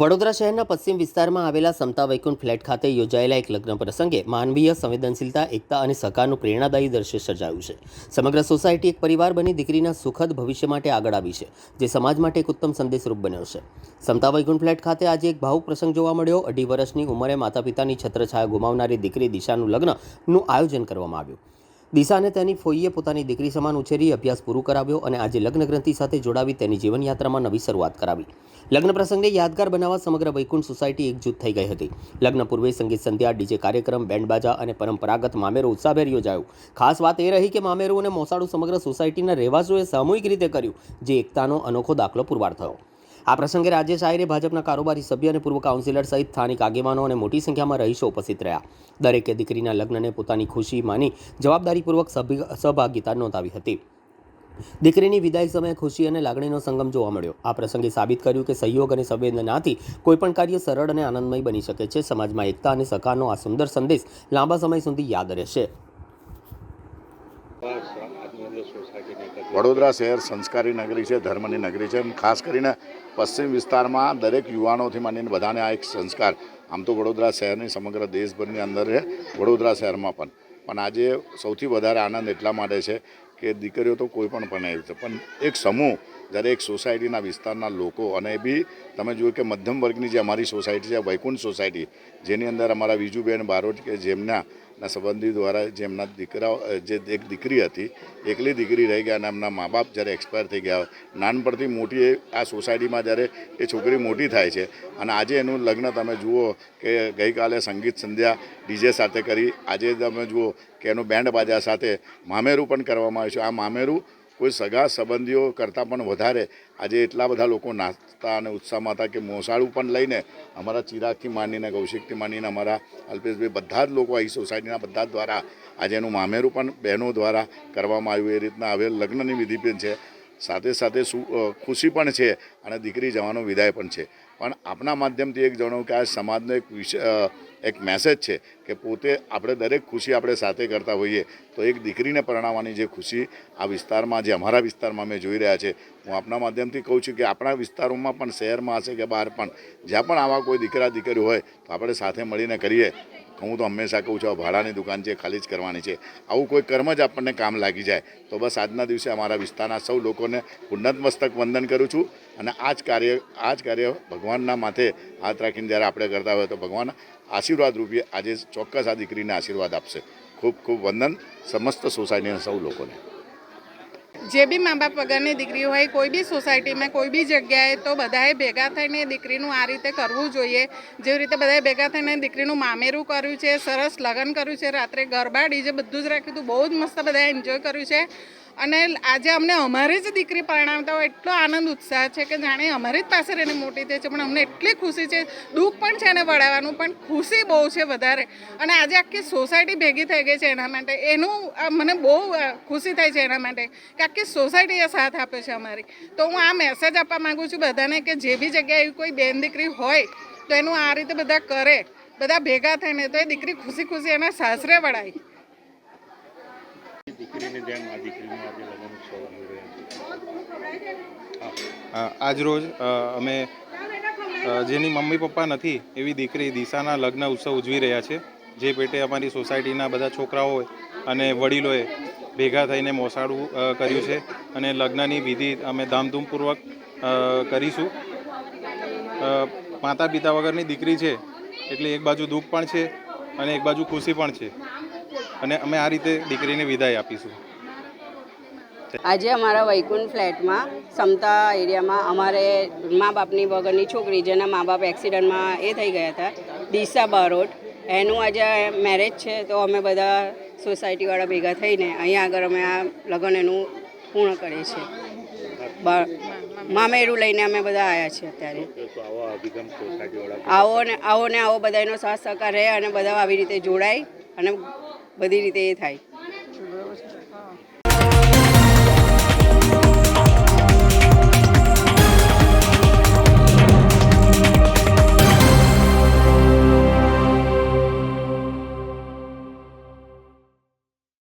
વડોદરા શહેરના પશ્ચિમ વિસ્તારમાં આવેલા સમતા વૈકુંઠ ફ્લેટ ખાતે યોજાયેલા એક લગ્ન પ્રસંગે માનવીય સંવેદનશીલતા, એકતા અને સહકારનું પ્રેરણાદાયી દ્રશ્ય સર્જાયું છે. સમગ્ર સોસાયટી એક પરિવાર બની દીકરીના સુખદ ભવિષ્ય માટે આગળ આવી છે, જે સમાજ માટે એક ઉત્તમ સંદેશરૂપ બન્યો છે. સમતા વૈકુંઠ ફ્લેટ ખાતે આજે એક ભાવુક પ્રસંગ જોવા મળ્યો. અઢી વર્ષની ઉંમરે માતા પિતાની છત્રછાયા ગુમાવનારી દીકરી દિશાનું લગ્નનું આયોજન કરવામાં આવ્યું. દિશાને તેની ફોઈએ પોતાની દીકરી સમાન ઉછેરી અભ્યાસ પૂરું કરાવ્યો અને આજે લગ્ન ગ્રંથિ સાથે જોડાવી તેની જીવનયાત્રામાં નવી શરૂઆત કરાવી. લગ્ન પ્રસંગને યાદગાર બનાવવા સમગ્ર વૈકુંઠ સોસાયટી એકજૂથ થઈ ગઈ હતી. લગ્ન પૂર્વે સંગીત સંધ્યા, ડીજે કાર્યક્રમ બેન્ડબાજા અને પરંપરાગત મામેરો ઉત્સાહભેર યોજાયો. ખાસ વાત એ રહી કે મામેરું અને મોસાળું સમગ્ર સોસાયટીના રહેવાસીઓએ સામૂહિક રીતે કર્યું, જે એકતાનો અનોખો દાખલો પુરવાર થયો. આ પ્રસંગે રાજ્ય આયરે ભાજપના કારોબારી સભ્ય અને પૂર્વ કાઉન્સિલર સહિત સ્થાનિક આગેવાનો અને મોટી સંખ્યામાં રહીશો ઉપસ્થિત રહ્યા. દરેકે દીકરીના લગ્નને પોતાની ખુશી માની જવાબદારીપૂર્વક સહભાગિતા નોંધાવી હતી. દીકરીની વિદાય સમયે ખુશી અને લાગણીનો સંગમ જોવા મળ્યો. આ પ્રસંગે સાબિત કર્યું કે સહયોગ અને સંવેદનાથી કોઈપણ કાર્ય સરળ અને આનંદમય બની શકે છે. સમાજમાં એકતા અને સહકારનો આ સુંદર સંદેશ લાંબા સમય સુધી યાદ રહેશે. વડોદરા શહેર સંસ્કારી નગરી છે, ધર્મની નગરી છે. ખાસ કરીને પશ્ચિમ વિસ્તારમાં દરેક યુવાનોથી માંડીને બધાને આ એક સંસ્કાર. આમ તો વડોદરા શહેરની સમગ્ર દેશભરની અંદર છે, વડોદરા શહેરમાં પણ. પણ આજે સૌથી વધારે આનંદ એટલા માટે છે કે દીકરીઓ તો કોઈ પણ પરણાવી છે. પણ એક સમૂહ, જ્યારે એક સોસાયટીના વિસ્તારના લોકો અને બી તમે જુઓ કે મધ્યમ વર્ગની જે અમારી સોસાયટી છે, વૈકુંઠ સોસાયટી, જેની અંદર અમારા વિજુબેન બારોટ કે જેમના ના સંબંધી દ્વારા જેમના દીકરાઓ, જે એક દીકરી હતી, એકલી દીકરી રહી ગયા અને એમના મા બાપ જ્યારે એક્સપાયર થઈ ગયા, નાનપણથી મોટી એ આ સોસાયટીમાં જ્યારે એ છોકરી મોટી થાય છે. અને આજે એનું લગ્ન તમે જુઓ કે ગઈકાલે સંગીત સંધ્યા ડીજે સાથે કરી, આજે તમે જુઓ કે એનું બેન્ડ બાજા સાથે, મામેરું પણ કરવામાં છે. આ મામેરું કોઈ સગા સંબંધીઓ કરતાં પણ વધારે. આજે એટલા બધા લોકો નાચતા અને ઉત્સાહમાં હતા કે મોસાળું પણ લઈને અમારા ચિરાગથી માંડીને, કૌશિકથી માંડીને અમારા અલ્પેશભાઈ બધા જ લોકો અહીં સોસાયટીના બધા જ દ્વારા આજે એનું મામેરું પણ બહેનો દ્વારા કરવામાં આવ્યું. એ રીતના હવે લગ્નની વિધિ પણ છે. સાથે સાથે ખુશી પણ છે અને દીકરી જવાનો વિદાય પણ છે. પણ આપણા માધ્યમથી એક જણાવું કે આ સમાજનો એક વિષય એક મેસેજ છે કે પોતે આપણે દરેક ખુશી આપણે સાથે કરતા હોઈએ, તો એક દીકરીને પરણાવવાની જે ખુશી આ વિસ્તારમાં, જે અમારા વિસ્તારમાં અમે જોઈ રહ્યા છે, હું આપના માધ્યમથી કહું છું કે આપણા વિસ્તારોમાં પણ, શહેરમાં હશે કે બહાર પણ, જ્યાં પણ આવા કોઈ દીકરા, દીકરી હોય, તો આપણે સાથે મળીને કરીએ. હું તો હંમેશા કહું છું ભાડાની દુકાન છે, ખાલી જ કરવાની છે. આવું કોઈ કર્મ જ આપણને કામ લાગી જાય. તો બસ આજના દિવસે અમારા વિસ્તારના સૌ લોકોને ઉન્નત મસ્તક વંદન કરું છું અને આ જ કાર્ય, આ જ કાર્ય ભગવાનના માથે હાથ રાખીને જ્યારે આપણે કરતા હોય તો ભગવાન આશીર્વાદ રૂપે આજે ચોક્કસ આ દીકરીને આશીર્વાદ આપશે. ખૂબ ખૂબ વંદન, સમસ્ત સોસાયટીના સૌ લોકોને. જે બી મા બાપ વગરની દીકરી હોય, કોઈ બી સોસાયટીમાં, કોઈ બી જગ્યાએ તો બધાએ ભેગા થઈને દીકરીનું આ રીતે કરવું જોઈએ. જેવી રીતે બધાએ ભેગા થઈને દીકરીનું મામેરું કર્યું છે, સરસ લગ્ન કર્યું છે, રાત્રે ગરબા, ડીજે બધું જ રાખ્યું હતું, બહુ જ મસ્ત બધાએ એન્જોય કર્યું છે. અને આજે અમને અમારી જ દીકરી પરણાવતા હોય, એટલો આનંદ ઉત્સાહ છે કે જાણે અમારી જ પાસે રહીને મોટી થઈ છે. પણ અમને એટલી ખુશી છે. દુઃખ પણ છે એને વળાવવાનું, પણ ખુશી બહુ છે વધારે. અને આજે આખી સોસાયટી ભેગી થઈ ગઈ છે એના માટે. એનું મને બહુ ખુશી થાય છે એના માટે કે આખી સોસાયટીએ સાથ આપ્યો છે અમારી. તો હું આ મેસેજ આપવા માગું છું બધાને કે જે બી જગ્યાએ એવી કોઈ બેન દીકરી હોય, તો એનું આ રીતે બધા કરે. બધા ભેગા થઈને તો એ દીકરી ખુશી ખુશી એના સાસરે વળાય. દીકરીની જેમ આ દીકરીનું આજે લગ્ન ઉત્સવ છે. આજરોજ અમે જેની મમ્મી પપ્પા નથી, એવી દીકરી દિશાના લગ્ન ઉત્સવ ઉજવી રહ્યા છે. જે પેટે અમારી સોસાયટીના બધા છોકરાઓ અને વડીલોએ ભેગા થઈને મોસાળું કર્યું છે અને લગ્નની વિધિ અમે ધામધૂમપૂર્વક કરીશું. માતા પિતા વગરની દીકરી છે, એટલે એક બાજુ દુઃખ પણ છે અને એક બાજુ ખુશી પણ છે. અને અમે આ રીતે દીકરીને વિદાય આપીશું. આજે અમારા વૈકુંઠ ફ્લેટમાં સમતા એરિયામાં અમારે મા બાપની વગરની છોકરી જેના મા બાપ એક્સિડન્ટમાં એ થઈ ગયા હતા દિશા બારોટ. એનું આજે મેરેજ છે તો અમે બધા સોસાયટીવાળા ભેગા થઈને અહીંયા આગળ અમે આ લગ્ન એનું પૂર્ણ કરીએ છીએ. મામેરું લઈને અમે બધા આવ્યા છીએ અત્યારે. આવો ને આવો ને આવો બધાનો સાથ સહકાર રહે અને બધા આવી રીતે જોડાય અને બધી રીતે એ થાય.